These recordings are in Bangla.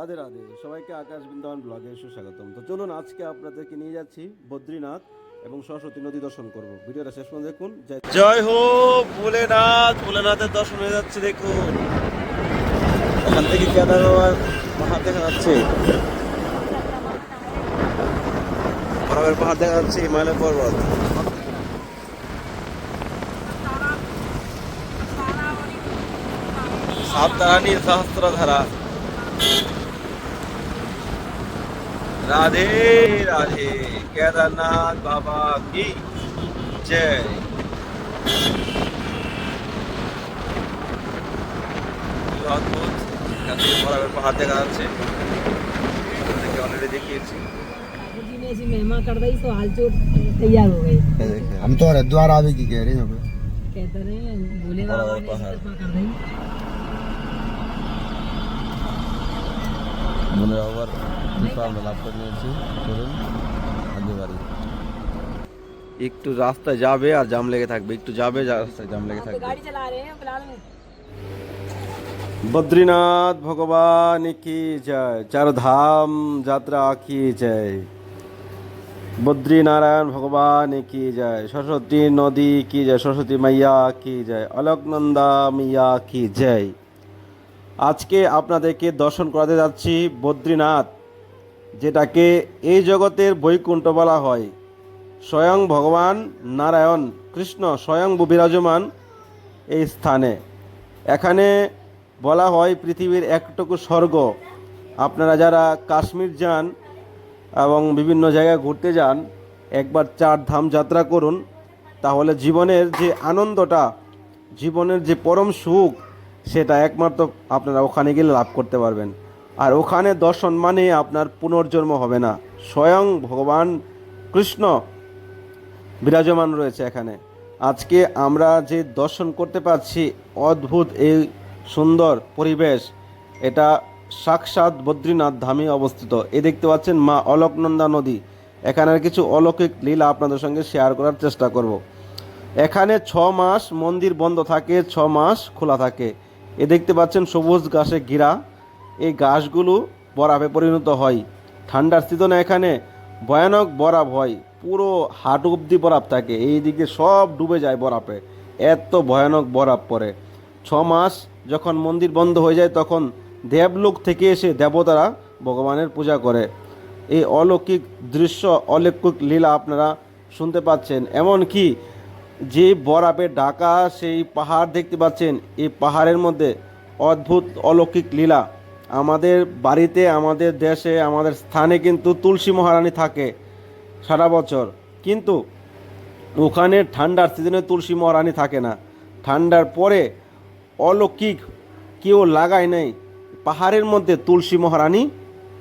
রাধে রাধে। সবাইকে আকাশ বৃন্দাবন ব্লগে সুস্বাগতম। তো চলুন আজকে আপনাদেরকে নিয়ে যাচ্ছি বদ্রীনাথ এবং সরস্বতী নদী দর্শন করব। ভিডিওটা শেষ পর্যন্ত দেখুন। জয় হো ভোলেনাথ। ভোলেনাথের দর্শন হয়ে যাচ্ছে দেখুন। এখান থেকে কেদার পাহাড় দেখা যাচ্ছে। বরাবর পাহাড় দেখা যাচ্ছে হিমালয় পর্বত। সাতরানী সহস্রধারা রাধে রাধে কেদারনাথ বাবা কি জয় কি অদ্ভুত এখান থেকে বরাবর পাহাড় দেখা যাচ্ছে অলরেডি দেখিয়েছি ठाकुर जी ने ऐसी महिमा कर दी तो हाल चोट तैयार हो गए हम तो हरिद्वार आवे की कह रहे हैं यहाँ पे कहते रहे बोले बड़ा बाबा ने पहाड़। ऐसी कृपा कर दी কিন্তু আমরা নিয়েছি একটু রাস্তায় যাবে আর জাম লেগে থাকবে একটু যাবে রাস্তায় জাম লেগে থাকবে। বদ্রীনাথ ভগবান কি জয় চারধাম যাত্রা কি জয়? বদ্রীনারায়ণ ভগবান কি জয় সরস্বতী নদী কি জয় সরস্বতী মাইয়া কি জয় অলকনন্দা মিয়া কি জয়? আজকে আপনাদেরকে দর্শন করাতে যাচ্ছি বদ্রীনাথ যেটাকে এই জগতের বৈকুণ্ঠ বলা হয়। স্বয়ং ভগবান নারায়ণ কৃষ্ণ স্বয়ং বিরাজমান এই স্থানে। এখানে বলা হয় পৃথিবীর একটুকু স্বর্গ। আপনারা যারা কাশ্মীর যান এবং বিভিন্ন জায়গায় ঘুরতে যান, একবার চার ধাম যাত্রা করুন, তাহলে জীবনের যে আনন্দটা, জীবনের যে পরম সুখ, সেটা একমাত্র আপনারা ওখানে গেলে লাভ করতে পারবেন। আর ওখানে দর্শন মানে আপনার পুনর্জন্ম হবে না। স্বয়ং ভগবান কৃষ্ণ বিরাজমান রয়েছে এখানে। আজকে আমরা যে দর্শন করতে পারছি, অদ্ভুত এই সুন্দর পরিবেশ, এটা সাক্ষাৎ বদ্রীনাথ ধামে অবস্থিত। এ দেখতে পাচ্ছেন মা অলকনন্দা নদী। এখানের কিছু অলৌকিক লীলা আপনাদের সঙ্গে শেয়ার করার চেষ্টা করব। এখানে ছ মাস মন্দির বন্ধ থাকে, ছ মাস খোলা থাকে। এ দেখতে পাচ্ছেন সবুজ ঘাসে ঘিরা। এই ঘাসগুলো বরাফে পরিণত হয়। ঠান্ডার সিজনে এখানে ভয়ানক বরাফ হয়। পুরো হাঁটু অব্দি বরাফ থাকে। এই দিকে সব ডুবে যায় বরাফে এত ভয়ানক বরাফ পড়ে। ছ মাস যখন মন্দির বন্ধ হয়ে যায়, তখন দেবলোক থেকে এসে দেবতারা ভগবানের পূজা করে। এই অলৌকিক দৃশ্য, অলৌকিক লীলা আপনারা শুনতে পাচ্ছেন। এমন কি যে বরাফে ঢাকা, সেই পাহাড় দেখতে পাচ্ছেন। এই পাহাড়ের মধ্যে অদ্ভুত অলৌকিক লীলা। আমাদের বাড়িতে, আমাদের দেশে, আমাদের স্থানে কিন্তু তুলসী মহারানী থাকে সারা বছর। কিন্তু ওখানে ঠান্ডার সিজনে তুলসী মহারানী থাকে না। ঠান্ডার পরে অলৌকিক কেউ লাগায় নাই, পাহাড়ের মধ্যে তুলসী মহারানী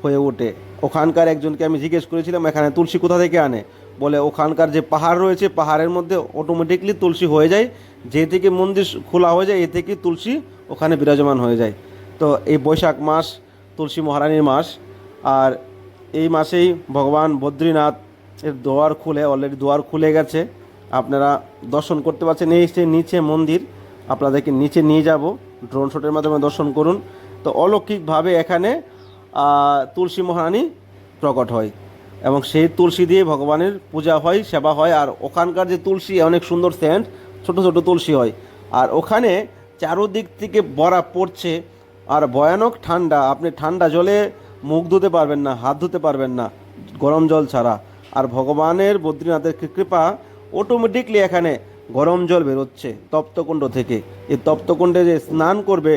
হয়ে ওঠে। ওখানকার একজনকে আমি জিজ্ঞেস করেছিলাম, এখানে তুলসী কোথা থেকে আনে? বলে, ওখানকার যে পাহাড় রয়েছে, পাহাড়ের মধ্যে অটোমেটিকলি তুলসী হয়ে যায়। যে থেকে মন্দির খোলা হয়ে যায়, এ থেকে তুলসী ওখানে বিরাজমান হয়ে যায়। তো এই বৈশাখ মাস, তুলসী মহারানীর মাস। আর এই মাসেই ভগবান বদ্রীনাথ এর দোয়ার খুলে অলরেডি দোয়ার খুলে গেছে। আপনারা দর্শন করতে পারছেন এই সে নিচে মন্দির। আপনাদেরকে নিচে নিয়ে যাব। ড্রোন শটের মাধ্যমে দর্শন করুন। তো অলৌকিকভাবে এখানে তুলসী মহারানী প্রকট হয়। এবং সেই তুলসী দিয়ে ভগবানের পূজা হয়, সেবা হয়। আর ওখানকার যে তুলসী, অনেক সুন্দর সেন্ট ছোট ছোট তুলসী হয়। আর ওখানে চারোদিক থেকে বরা পড়ছে। আর ভয়ানক ঠান্ডা, আপনি ঠান্ডা জলে মুখ ধুতে পারবেন না, হাত ধুতে পারবেন না, গরম জল ছাড়া। আর ভগবানের বদ্রীনাথের কৃপা অটোমেটিকলি এখানে গরম জল বেরোচ্ছে তপ্তকুণ্ড থেকে। এই তপ্তকুণ্ডে যে স্নান করবে,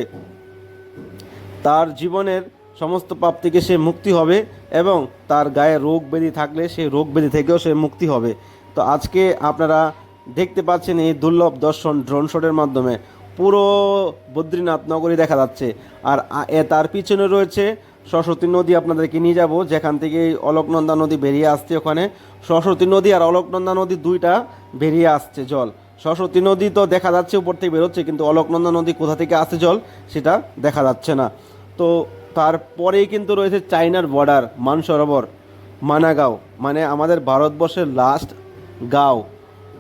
তার জীবনের সমস্ত পাপ থেকে সে মুক্তি হবে এবং তার গায়ে রোগ ব্যাধি থাকলে সেই রোগ ব্যাধি থেকেও সে মুক্তি হবে। তো আজকে আপনারা দেখতে পাচ্ছেন এই দুর্লভ দর্শন ড্রোন শটের মাধ্যমে। পুরো বদ্রীনাথ নগরী দেখা যাচ্ছে। আর তার পিছনে রয়েছে সরস্বতী নদী, আপনাদেরকে নিয়ে যাব। যেখান থেকে অলকনন্দা নদী বেরিয়ে আসছে ওখানে। সরস্বতী নদী আর অলকনন্দা নদী দুইটা বেরিয়ে আসছে জল। সরস্বতী নদী তো দেখা যাচ্ছে উপর থেকে বেরোচ্ছে, কিন্তু অলকনন্দা নদী কোথা থেকে আসছে জল, সেটা দেখা যাচ্ছে না। তো, তারপরেই কিন্তু রয়েছে চাইনার বর্ডার মানসরোবর, মানাগাঁও। মানে আমাদের ভারতবর্ষের লাস্ট গাঁও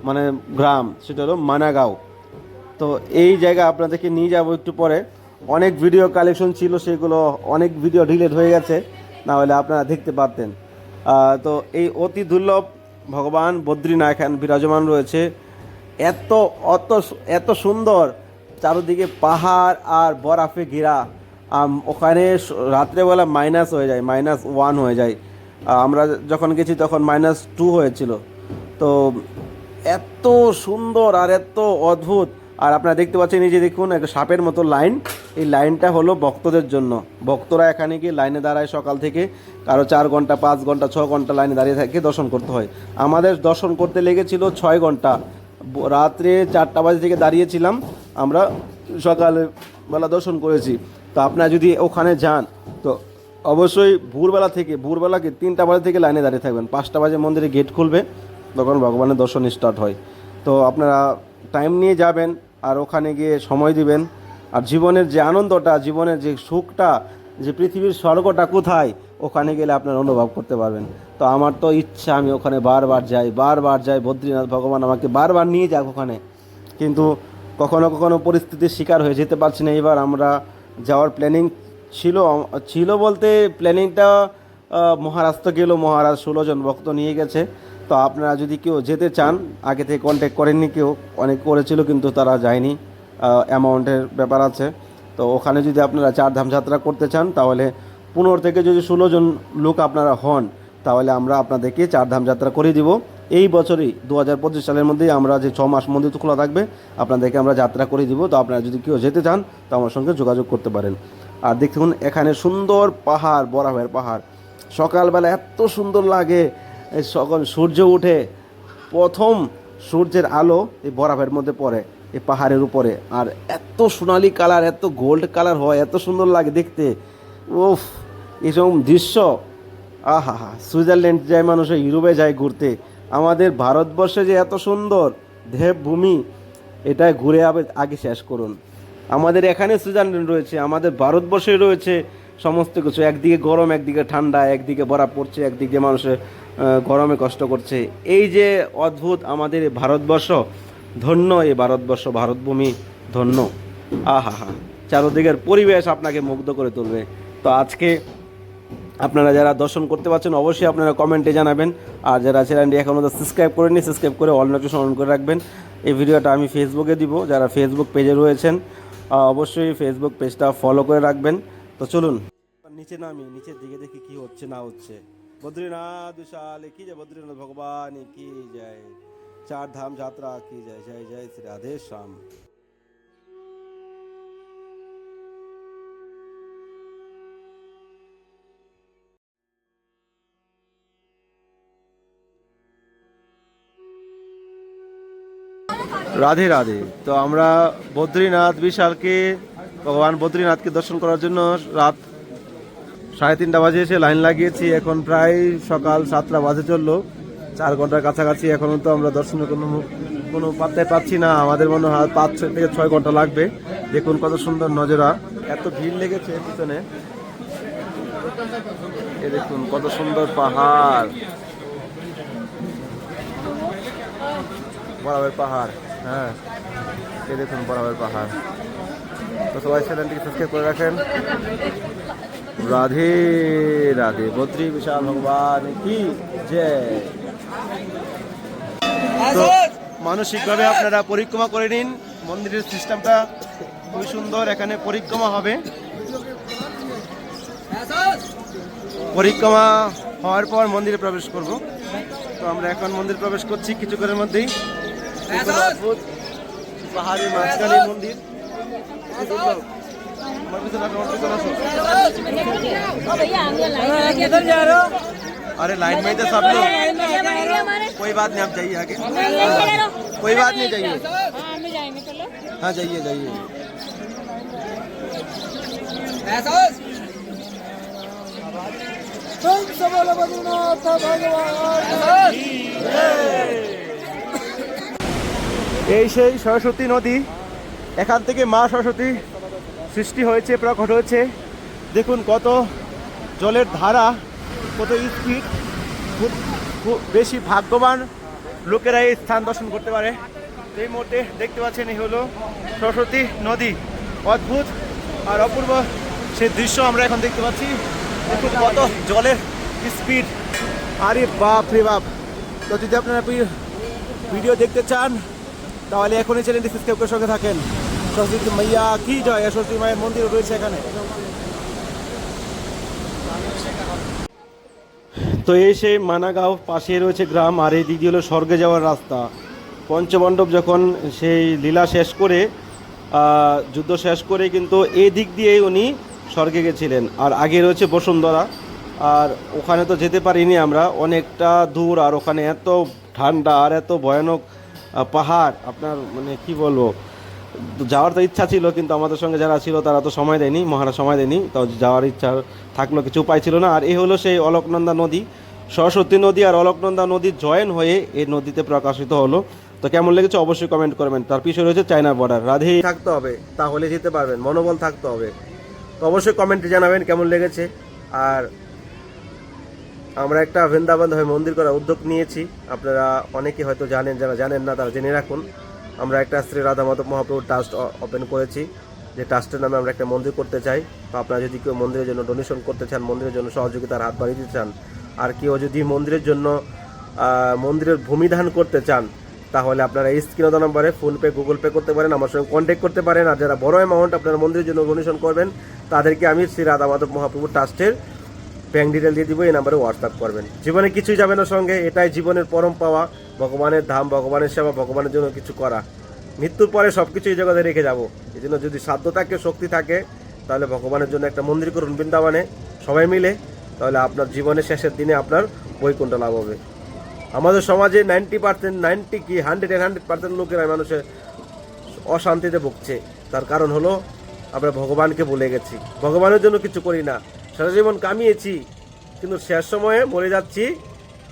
মানে গ্রাম, সেটা হলো মানাগাঁও। তো এই জায়গা আপনাদেরকে নিয়ে যাব একটু পরে। অনেক ভিডিও কালেকশন ছিল, সেগুলো অনেক ভিডিও ডিলেট হয়ে গেছে, না হলে আপনারা দেখতে পারতেন। তো এই অতি দুর্লভ ভগবান বদ্রীনাথ এখান বিরাজমান রয়েছে। এত অত এত সুন্দর চারদিকে পাহাড় আর বরফে ঘেরা। ওখানে রাত্রেবেলা মাইনাস হয়ে যায় মাইনাস ওয়ান হয়ে যায়। আমরা যখন গেছি তখন মাইনাস টু হয়েছিল। তো এত সুন্দর আর এত অদ্ভুত। আর আপনারা দেখতে পাচ্ছেন এই যে দেখুন, একটা সাপের মতো লাইন। এই লাইনটা হলো ভক্তদের জন্য। ভক্তরা এখানে গিয়ে লাইনে দাঁড়ায় সকাল থেকে। কারও চার ঘণ্টা, পাঁচ ঘণ্টা, ছ ঘণ্টা লাইনে দাঁড়িয়ে থাকে, দর্শন করতে হয়। আমাদের দর্শন করতে লেগেছিল ছয় ঘণ্টা। রাত্রে চারটা বাজে থেকে দাঁড়িয়েছিলাম। আমরা সকালে বেলা দর্শন করেছি। তো আপনারা যদি ওখানে যান, তো অবশ্যই ভোরবেলা থেকে, ভোরবেলাকে তিনটা বাজে থেকে লাইনে দাঁড়িয়ে থাকবেন। পাঁচটা বাজে মন্দিরে গেট খুলবে, তখন ভগবানের দর্শন স্টার্ট হয়। তো আপনারা টাইম নিয়ে যাবেন। আর ওখানে গিয়ে সময় দিবেন। আর জীবনের যে আনন্দটা, জীবনের যে সুখটা, যে পৃথিবীর স্বর্গটা কোথায়, ওখানে গেলে আপনারা অনুভব করতে পারবেন। তো আমার তো ইচ্ছা, আমি ওখানে বারবার যাই বারবার যাই। বদ্রীনাথ ভগবান আমাকে বারবার নিয়ে যাক ওখানে। কিন্তু কখনো কখনো পরিস্থিতির শিকার হয়ে যেতে পারছি না। এবার আমরা যাওয়ার প্ল্যানিং ছিল ছিল বলতে প্ল্যানিংটা মহারাষ্ট্র গেল। মহারাজ ষোলো জন ভক্ত নিয়ে গেছে। তো আপনারা যদি কেউ যেতে চান, আগে থেকে কন্ট্যাক্ট করেননি কেউ, অনেক করেছিল কিন্তু তারা যায়নি অ্যামাউন্টের ব্যাপার আছে। তো ওখানে যদি আপনারা চার ধাম যাত্রা করতে চান, তাহলে পনেরো থেকে যদি ষোলো জন লোক আপনারা হন, তাহলে আমরা আপনাদেরকে চার ধাম যাত্রা করে দিব। এই বছরই দু হাজার পঁচিশ সালের মধ্যেই আমরা যে ছ মাস মন্দির খোলা থাকবে, আপনাদেরকে আমরা যাত্রা করে দিব। তো আপনারা যদি কেউ যেতে চান, তো আমার সঙ্গে যোগাযোগ করতে পারেন। আর দেখুন এখানে সুন্দর পাহাড় বরাফের পাহাড়। সকালবেলা এত সুন্দর লাগে সকাল সূর্য উঠে প্রথম সূর্যের আলো এই বরফের মধ্যে পড়ে, এই পাহাড়ের উপরে। আর এত সোনালি কালার, এত গোল্ড কালার হয়, এত সুন্দর লাগে দেখতে। উফ, এরকম দৃশ্য। আহা হা সুইজারল্যান্ড যায় মানুষ, ইউরোপে যায় ঘুরতে। আমাদের ভারতবর্ষে যে এত সুন্দর দেবভূমি এটা ঘুরে আবে আগে শেষ করুন। আমাদের এখানে সুইজারল্যান্ড রয়েছে, আমাদের ভারতবর্ষে রয়েছে সমস্ত কিছু, একদিকে গরম, একদিকে ঠান্ডা, একদিকে বরফ পড়ছে, একদিকে মানুষের গরমে কষ্ট করছে। এই যে অদ্ভুত আমাদের ভারতবর্ষ, ধন্য এই ভারতবর্ষ, ভারতভূমি ধন্য। আহা হা, চারোদিকের পরিবেশ আপনাকে মুগ্ধ করে তুলবে। তো আজকে আপনারা যারা দর্শন করতে পারছেন, অবশ্যই আপনারা কমেন্টে জানাবেন। আর যারা চ্যানেলটি এখনও সাবস্ক্রাইব করেনি সাবস্ক্রাইব করে অল নোটিফিকেশন অন করে রাখবেন। এই ভিডিওটা আমি ফেসবুকে দিব। যারা ফেসবুক পেজে রয়েছেন অবশ্যই ফেসবুক পেজটা ফলো করে রাখবেন। তো চলুন। নিচে নামি, নিচের দিকে দেখি কি হচ্ছে, না হচ্ছে। বদ্রীনাথ বিশাল কি জয়, বদ্রীনাথ ভগবান কি জয়। চার ধাম যাত্রা কি জয় জয় জয় শ্রী রাধে শ্যাম। রাধে রাধে। তো আমরা বদ্রীনাথ বিশালকে ভগবান বদ্রীনাথকে দর্শন করার জন্য রাত সাড়ে তিনটা বাজে এসে লাইন লাগিয়েছি। এখন প্রায় সকাল সাতটা বাজে চলল। চার ঘণ্টার কাছাকাছি এখনও তো আমরা দর্শনের কোনো কোনো পাত্তায় পাচ্ছি না। আমাদের মনে হয় পাঁচ থেকে ছয় ঘণ্টা লাগবে। দেখুন কত সুন্দর নজরা। এত ভিড় লেগেছে পিছনে। এ দেখুন কত সুন্দর পাহাড়। বরাবর পাহাড় হ্যাঁ। এই দেখুন বরাবর পাহাড়। তো সবাই চ্যানেলটিকে সাবস্ক্রাইব করে রাখেন। রাধে রাধে। বদ্রী বিশাল ভগবান কি জয় তো মানসিকভাবে আপনারা পরিক্রমা করে নিন। মন্দিরের সিস্টেমটা খুবই সুন্দর এখানে পরিক্রমা হবে। পরিক্রমা হওয়ার পর মন্দিরে প্রবেশ করব। তো আমরা এখন মন্দির প্রবেশ করছি কিছুক্ষণের মধ্যেই। দেখুন অদ্ভুত পাহাড়ি মাঝখানে মন্দির। কি দুর্লভ। আমার পিছনে আসো, আমার পিছনে আসো। ओ भैया हम ये लाइन किधर जा रहे हो अरे लाइन में ही तो सब लोग हमारे कोई बात नहीं आप जाइए आगे चले रहो कोई बात नहीं जाइए हाँ हम जाएंगे चलो हाँ जाइए जाइए এই সেই সরস্বতী নদী এখান থেকে মা সরস্বতী সৃষ্টি হয়েছে, প্রকট হয়েছে। দেখুন কত জলের ধারা, কত স্পিড। খুব খুব বেশি ভাগ্যবান লোকেরা এই স্থান দর্শন করতে পারে। এই মুহূর্তে দেখতে পাচ্ছেন এই হলো সরস্বতী নদী। অদ্ভুত আর অপূর্ব সেই দৃশ্য আমরা এখন দেখতে পাচ্ছি। দেখুন কত জলের স্পিড। আরে বাপ রে বাপ। তো যদি আপনারা ভিডিও দেখতে চান, তাহলে এখনই চ্যানেলটি সাবস্ক্রাইব করে সঙ্গে থাকেন। সরস্বতী মাইয়া, কি জয়? সরস্বতী মায়ের মন্দির রয়েছে এখানে। তো এই সেই মানাগাঁও পাশে রয়েছে গ্রাম, আর এই দিক দিয়ে হলো স্বর্গে যাওয়ার রাস্তা। পঞ্চমণ্ডপ যখন সেই লীলা শেষ করে যুদ্ধ শেষ করে কিন্তু এই দিক দিয়েই উনি স্বর্গে গেছিলেন। আর আগে রয়েছে বসুন্ধরা, আর ওখানে তো যেতে পারিনি আমরা। অনেকটা দূর, আর ওখানে এত ঠান্ডা, আর এত ভয়ানক পাহাড়। আপনার মানে কি বলব? যাওয়ার তো ইচ্ছা ছিল, কিন্তু আমাদের সঙ্গে যারা ছিল তারা তো সময় দেয়নি, মহারাজ সময় দেয়নি, তো যাওয়ার ইচ্ছা থাকল, কিছু উপায় ছিল না। আর এই হলো সেই অলকনন্দা নদী, সরস্বতী নদী আর অলকনন্দা নদী জয়েন হয়ে এই নদীতে প্রকাশিত হলো। তো কেমন লেগেছে অবশ্যই কমেন্ট করবেন। তার পিছনে রয়েছে চায়না বর্ডার রাধে থাকতে হবে, তাহলে যেতে পারবেন, মনোবল থাকতে হবে। তো অবশ্যই কমেন্টে জানাবেন কেমন লেগেছে। আর আমরা একটা বৃন্দাবন হয়ে মন্দির করার উদ্যোগ নিয়েছি। আপনারা অনেকে হয়তো জানেন, যারা জানেন না, তারা জেনে রাখুন। আমরা একটা শ্রী রাধা মাধব মহাপ্রভু ট্রাস্ট ওপেন করেছি। যে ট্রাস্টের নামে আমরা একটা মন্দির করতে চাই। তো আপনারা যদি কেউ মন্দিরের জন্য ডোনেশন করতে চান, মন্দিরের জন্য সহযোগিতার হাত বাড়িয়ে দিতে চান, আর কেউ যদি মন্দিরের জন্য মন্দিরের ভূমিদান করতে চান, তাহলে আপনারা এই স্ক্রিন নম্বরে ফোনপে গুগল পে করতে পারেন, আমার সঙ্গে কন্ট্যাক্ট করতে পারেন। আর যারা বড় অ্যামাউন্ট আপনারা মন্দিরের জন্য ডোনেশন করবেন, তাদেরকে আমি শ্রী রাধা মাধব মহাপ্রভু ট্রাস্টের ব্যাংক ডিটেল দিয়ে দিব, এই নাম্বারে হোয়াটসঅ্যাপ করবেন। জীবনে কিছুই যাবে না সঙ্গে, এটাই জীবনের পরম পাওয়া। ভগবানের ধাম, ভগবানের সেবা, ভগবানের জন্য কিছু করা। মৃত্যুর পরে সব কিছু এই জগতে রেখে যাব। এই জন্য যদি সাধ্য থাকে, শক্তি থাকে, তাহলে ভগবানের জন্য একটা মন্দির করুন বৃন্দাবনে, সবাই মিলে। তাহলে আপনার জীবনের শেষের দিনে আপনার বৈকুণ্ঠ লাভ হবে। আমাদের সমাজে নাইনটি পার্সেন্ট নাইনটি কি হান্ড্রেড অ্যান্ড হান্ড্রেড পার্সেন্ট লোকেরা মানুষের অশান্তিতে ভুগছে। তার কারণ হলো, আমরা ভগবানকে ভুলে গেছি। ভগবানের জন্য কিছু করি না। সারা জীবন কামিয়েছি, কিন্তু শেষ সময়ে মরে যাচ্ছি,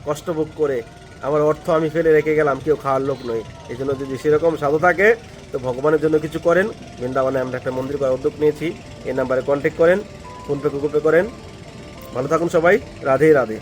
কষ্ট ভোগ করে। আমার অর্থ আমি ফেলে রেখে গেলাম, কেউ খাওয়ার লোক নই এই জন্য যদি সেরকম সাধু থাকে, তো ভগবানের জন্য কিছু করেন। বৃন্দাবনে আমরা একটা মন্দির করার উদ্যোগ নিয়েছি। এই নাম্বারে কন্ট্যাক্ট করেন, ফোনপে, গুগল পে করেন। ভালো থাকুন সবাই। রাধে রাধে।